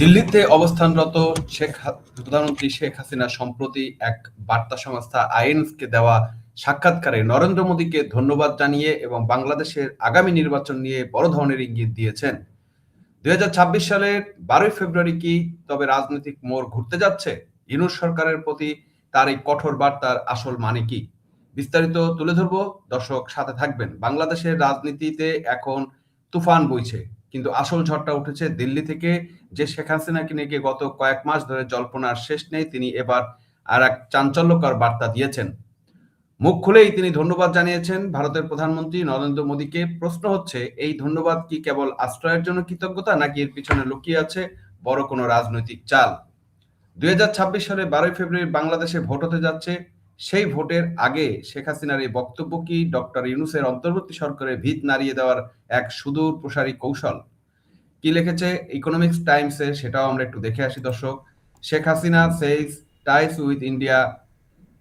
দিল্লিতে অবস্থানরত শেখ প্রধানমন্ত্রী শেখ হাসিনা সম্প্রতি এক বার্তা সংস্থা আইএনএসকে দেওয়া সাক্ষাৎকারে নরেন্দ্র মোদীকে ধন্যবাদ জানিয়ে এবং বাংলাদেশের আগামী নির্বাচন নিয়ে বড় ধরনের ইঙ্গিত দিয়েছেন। দুই সালের বারোই ফেব্রুয়ারি কি তবে রাজনৈতিক মোড় ঘুরতে যাচ্ছে? ইনুস সরকারের প্রতি তার এই কঠোর বার্তার আসল মানে কি? বিস্তারিত তুলে ধরবো। দর্শক সাথে থাকবেন। বাংলাদেশের রাজনীতিতে এখন তুফান বইছে। কিন্তু আসল ঝড়টা উঠেছে দিল্লি থেকে। যে শেখ হাসিনাকে নিয়ে গত কয়েক মাস ধরে জল্পনার শেষ নেই, তিনি এবার আর এক চাঞ্চল্যকর বার্তা দিয়েছেন। মুখ খুলেই তিনি ধন্যবাদ জানিয়েছেন ভারতের প্রধানমন্ত্রী নরেন্দ্র মোদীকে। প্রশ্ন হচ্ছে, এই ধন্যবাদ কি কেবল আশ্রয়ের জন্য কৃতজ্ঞতা, নাকি এর পিছনে লুকিয়ে আছে বড় কোনো রাজনৈতিক চাল? দুই হাজার ছাব্বিশ সালে বারোই ফেব্রুয়ারি বাংলাদেশে ভোট হতে যাচ্ছে। সেই ভোটের আগে শেখ হাসিনার এই বক্তব্য কি ডক্টর ইউনুসের অন্তর্বর্তী সরকারের ভিত নাড়িয়ে দেওয়ার এক সুদূর প্রসারী কৌশল? কি লিখেছে ইকোনমিক্স টাইমসে সেটাও আমরা একটু দেখে আসি দর্শক। Sheikh Hasina says ties with India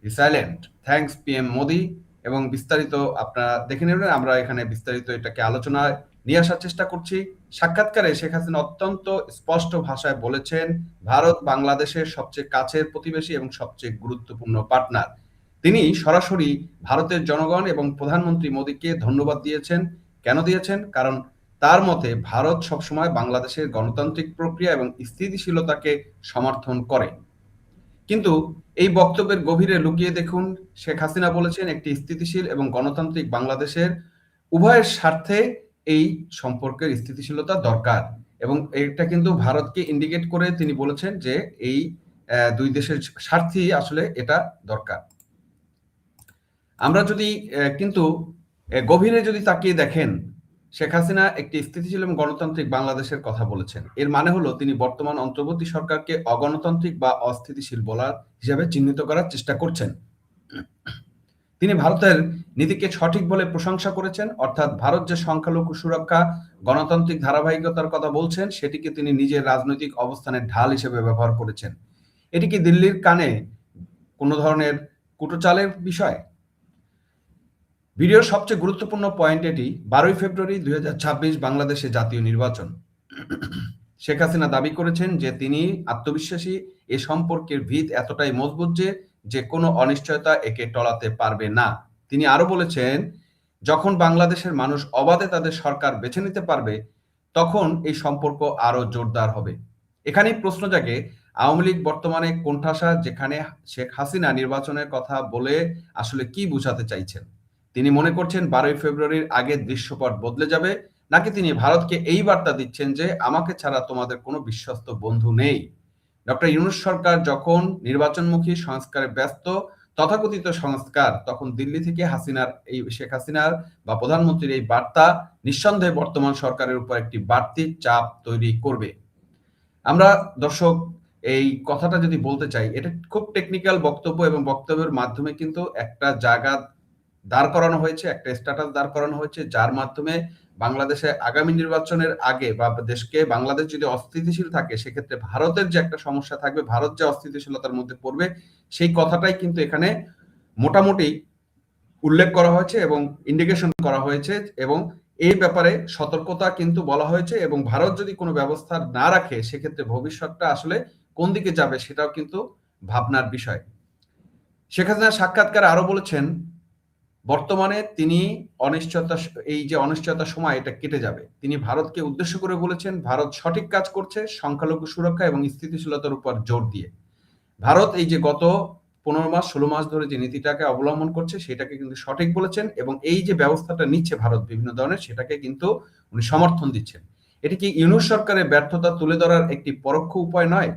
silent thanks PM Modi এবং বিস্তারিত আপনারা দেখে নেবেন। আমরা এখানে বিস্তারিত এটাকে আলোচনায় নিয়ে আসার চেষ্টা করছি। সাক্ষাৎকারে শেখ হাসিনা অত্যন্ত স্পষ্ট ভাষায় বলেছেন, ভারত বাংলাদেশের সবচেয়ে কাছের প্রতিবেশী এবং সবচেয়ে গুরুত্বপূর্ণ পার্টনার তিনি সরাসরি ভারতের জনগণ এবং প্রধানমন্ত্রী মোদীকে ধন্যবাদ দিয়েছেন। কেন দিয়েছেন? কারণ তার মতে ভারত সবসময় বাংলাদেশের গণতান্ত্রিক প্রক্রিয়া এবং স্থিতিশীলতাকে সমর্থন করে। কিন্তু এই বক্তব্যের গভীরে লুকিয়ে দেখুন, শেখ হাসিনা বলেছেন একটি স্থিতিশীল এবং গণতান্ত্রিক বাংলাদেশের উভয়ের স্বার্থে এই সম্পর্কের স্থিতিশীলতা দরকার। এবং এটা কিন্তু ভারতকে ইন্ডিকেট করে তিনি বলেছেন যে এই দুই দেশের স্বার্থেই আসলে এটা দরকার। আমরা যদি কিন্তু গভীরে যদি তাকিয়ে দেখেন, শেখ হাসিনা একটি স্থিতিশীল এবং গণতান্ত্রিক বাংলাদেশের কথা বলেছেন। এর মানে হলো তিনি বর্তমান অন্তর্বর্তী সরকারকে অগণতান্ত্রিক বা অস্থিতিশীল বলার হিসাবে চিহ্নিত করার চেষ্টা করছেন। তিনি ভারতের নীতিকে সঠিক বলে প্রশংসা করেছেন, অর্থাৎ ভারত যে সংখ্যালঘু সুরক্ষা, গণতান্ত্রিক ধারাবাহিকতার কথা বলছেন, সেটিকে তিনি নিজের রাজনৈতিক অবস্থানের ঢাল হিসেবে ব্যবহার করেছেন। এটি কি দিল্লির কানে কোনো ধরনের কুটোচালের বিষয়? ভিডিওর সবচেয়ে গুরুত্বপূর্ণ পয়েন্ট এটি, বারোই ফেব্রুয়ারি দুই বাংলাদেশে জাতীয় নির্বাচন। শেখ হাসিনা দাবি করেছেন যে তিনি আত্মবিশ্বাসী, এ সম্পর্কের ভিত এতটাই মজবুত যে যে কোনো অনিশ্চয়তা একে টলাতে পারবে না। তিনি আরও বলেছেন, যখন বাংলাদেশের মানুষ অবাধে তাদের সরকার বেছে নিতে পারবে, তখন এই সম্পর্ক আরও জোরদার হবে। এখানেই প্রশ্ন জাগে, আওয়ামী লীগ বর্তমানে কোণঠাসা যেখানে শেখ হাসিনা নির্বাচনের কথা বলে আসলে কি বোঝাতে চাইছেন? তিনি মনে করছেন বারোই ফেব্রুয়ারির আগে দৃশ্যপট বদলে যাবে, নাকি তিনি ভারতকে এই বার্তা দিচ্ছেন যে আমাকে ছাড়া তোমাদের কোনো বিশ্বস্ত বন্ধু নেই? ডক্টর ইউনুস সরকার যখন নির্বাচনমুখী সংস্কারে ব্যস্ত, তথাকথিত সংস্কার, তখন দিল্লি থেকে হাসিনার এই শেখ হাসিনার বা প্রধানমন্ত্রীর এই বার্তা নিঃসন্দেহে বর্তমান সরকারের উপর একটি বাড়তি চাপ তৈরি করবে। আমরা দর্শক, এই কথাটা যদি বলতে চাই, এটা খুব টেকনিক্যাল বক্তব্য এবং বক্তব্যের মাধ্যমে কিন্তু একটা জায়গা দাঁড় করানো হয়েছে, একটা স্ট্যাটাস দাঁড় করানো হয়েছে, যার মাধ্যমে বাংলাদেশে আগামী নির্বাচনের আগে বা দেশকে বাংলাদেশ যদি অস্থিতিশীল থাকে, সেক্ষেত্রে ভারতের যে একটা সমস্যা থাকবে, ভারত যে অস্থিতিশীলতার মধ্যে পড়বে, সেই কথাটাই কিন্তু এখানে মোটামুটি উল্লেখ করা হয়েছে এবং ইন্ডিকেশন করা হয়েছে এবং এই ব্যাপারে সতর্কতা কিন্তু বলা হয়েছে এবং ভারত যদি কোনো ব্যবস্থা না রাখে, সেক্ষেত্রে ভবিষ্যৎটা আসলে কোন দিকে যাবে সেটাও কিন্তু ভাবনার বিষয়। শেখ হাসিনা সাক্ষাৎকার আরও বলেছেন বর্তমানে তিনি অনিশ্চয়তা এই যে অনিশ্চয়তা সময় এটা কেটে যাবে। তিনি ভারতকে উদ্দেশ্য করে বলেছেন, ভারত সঠিক কাজ করছে সংখ্যালঘু সুরক্ষা এবং স্থিতিশীলতার উপর জোর দিয়ে। ভারত এই যে গত পনেরো মাস, ষোলো মাস ধরে যে নীতিটাকে অবলম্বন করছে, সেটাকে কিন্তু সঠিক বলেছেন এবং এই যে ব্যবস্থাটা নিচ্ছে ভারত বিভিন্ন ধরনের, সেটাকে কিন্তু উনি সমর্থন দিচ্ছেন। এটি কি ইউনুস সরকারের ব্যর্থতা তুলে ধরার একটি পরোক্ষ উপায় নয়?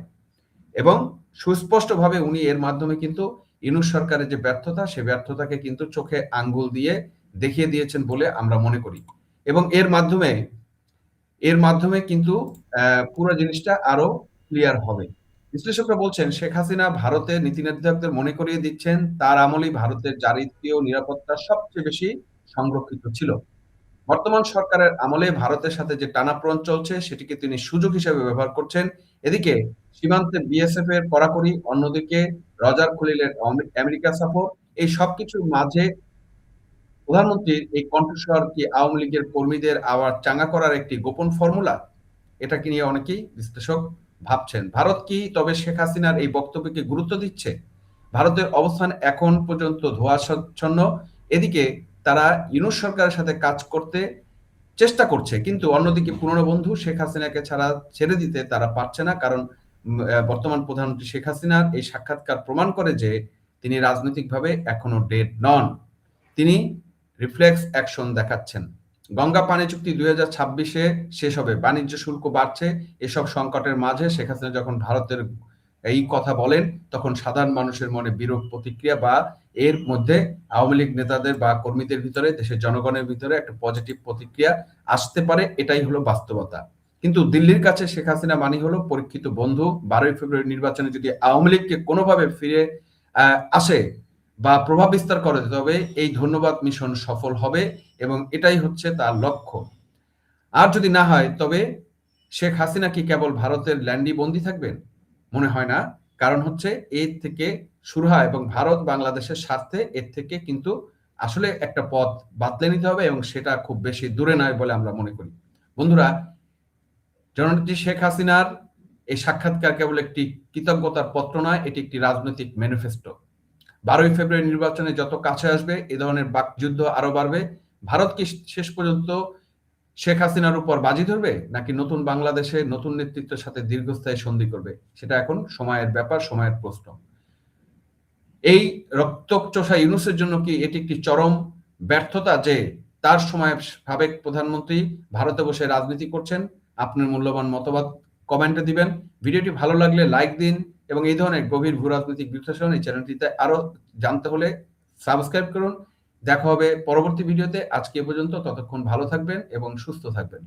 এবং সুস্পষ্টভাবে উনি এর মাধ্যমে কিন্তু ইউনুস সরকারের যে ব্যর্থতা, সে ব্যর্থতাকে কিন্তু চোখে আঙ্গুল দিয়ে দেখিয়ে দিয়েছেন বলে আমরা মনে করি। এবং এর মাধ্যমে এর মাধ্যমে কিন্তু পুরো জিনিসটা আরও ক্লিয়ার হবে। বিশ্লেষকরা বলছেন, শেখ হাসিনা ভারতের নীতি নির্ধারকদের মনে করিয়ে দিচ্ছেন, তার আমলেই ভারতের জাতীয় নিরাপত্তা সবচেয়ে বেশি সংরক্ষিত ছিল। বর্তমান সরকারের আমলে ভারতের সাথে যে টানাপ্রন চলছে, সেটিকে তিনি সুযোগ হিসেবে ব্যবহার করছেন। এদিকে সীমান্তে বিএসএফ এর কড়াকড়ি, অন্যদিকে রজার খলিলের আমেরিকা সফর, এই সবকিছুর মাঝে প্রধানমন্ত্রীর এই কণ্ঠস্বর কি আওয়ামী লীগের কর্মীদের আবার চাঙ্গা করার একটি গোপন ফর্মুলা? এটাকে নিয়ে অনেকেই বিশ্লেষক ভাবছেন। ভারত কি তবে শেখ হাসিনার এই বক্তব্যকে গুরুত্ব দিচ্ছে? ভারতের অবস্থান এখন পর্যন্ত ধোঁয়াচ্ছন্ন এদিকে তারা ইউনুস সরকারের সাথে কাজ করতে চেষ্টা করছে, কিন্তু অন্যদিকে পুরনো বন্ধু শেখ হাসিনাকে ছাড়া ছেড়ে দিতে তারা পারছে না, কারণ বর্তমান প্রধানমন্ত্রী শেখ হাসিনার এই সাক্ষাৎকার প্রমাণ করে যে তিনি রাজনৈতিকভাবে এখনও ডেড নন। তিনি রিফ্লেক্স অ্যাকশন দেখাচ্ছেন। গঙ্গা পানি চুক্তি দুই হাজার ছাব্বিশে শেষ হবে, বাণিজ্য শুল্ক বাড়ছে, এসব সংকটের মাঝে শেখ হাসিনা যখন ভারতের এই কথা বলেন, তখন সাধারণ মানুষের মনে বিরূপ প্রতিক্রিয়া বা এর মধ্যে আওয়ামী লীগ নেতাদের বা কর্মীদের ভিতরে, দেশের জনগণের ভিতরে একটা পজিটিভ প্রতিক্রিয়া আসতে পারে। এটাই হলো বাস্তবতা। কিন্তু দিল্লির কাছে শেখ হাসিনা মানি হলো পরীক্ষিত বন্ধু। বারোই ফেব্রুয়ারি নির্বাচনে যদি আওয়ামী লীগকে কোনোভাবে ফিরে আসে বা প্রভাব বিস্তার করে, তবে এই ধন্যবাদ মিশন সফল হবে এবং এটাই হচ্ছে তার লক্ষ্য। আর যদি না হয়, তবে শেখ হাসিনা কি কেবল ভারতের ল্যান্ডি বন্দী থাকবেন? মনে হয় না। কারণ হচ্ছে এর থেকে শুরু হয় এবং ভারত বাংলাদেশের স্বার্থে এর থেকে কিন্তু আসলে একটা পথ বাতলে নিতে হবে এবং সেটা খুব বেশি দূরে নয় বলে আমরা মনে করি। বন্ধুরা জননেত্রী শেখ হাসিনার এই সাক্ষাৎকার কেবল একটি কৃতজ্ঞতার পত্র নয়, এটি একটি রাজনৈতিক ম্যানিফেস্টো বারোই ফেব্রুয়ারি নির্বাচনে যত কাছে আসবে, এ ধরনের বাকযুদ্ধ আরও বাড়বে। ভারত কি শেষ পর্যন্ত শেখ হাসিনার উপর বাজি ধরবে, নাকি নতুন বাংলাদেশে নতুন নেতৃত্বের সাথে দীর্ঘস্থায়ী সন্ধি করবে? সেটা এখন সময়ের ব্যাপার, সময়ের প্রশ্ন। এই রক্তচোষা ইউনুসের জন্য কি এটি একটি চরম ব্যর্থতা যে তার সময় সাবেক প্রধানমন্ত্রী ভারতে বসে রাজনীতি করছেন? আপনার মূল্যবান মতবাদ কমেন্টে দিবেন। ভিডিওটি ভালো লাগলে লাইক দিন এবং এই ধরনের গভীর ভূ রাজনৈতিক বিশ্লেষণ এই চ্যানেলটিতে আরও জানতে হলে সাবস্ক্রাইব করুন। দেখা হবে পরবর্তী ভিডিওতে। আজকে পর্যন্ত ততক্ষণ ভালো থাকবেন এবং সুস্থ থাকবেন।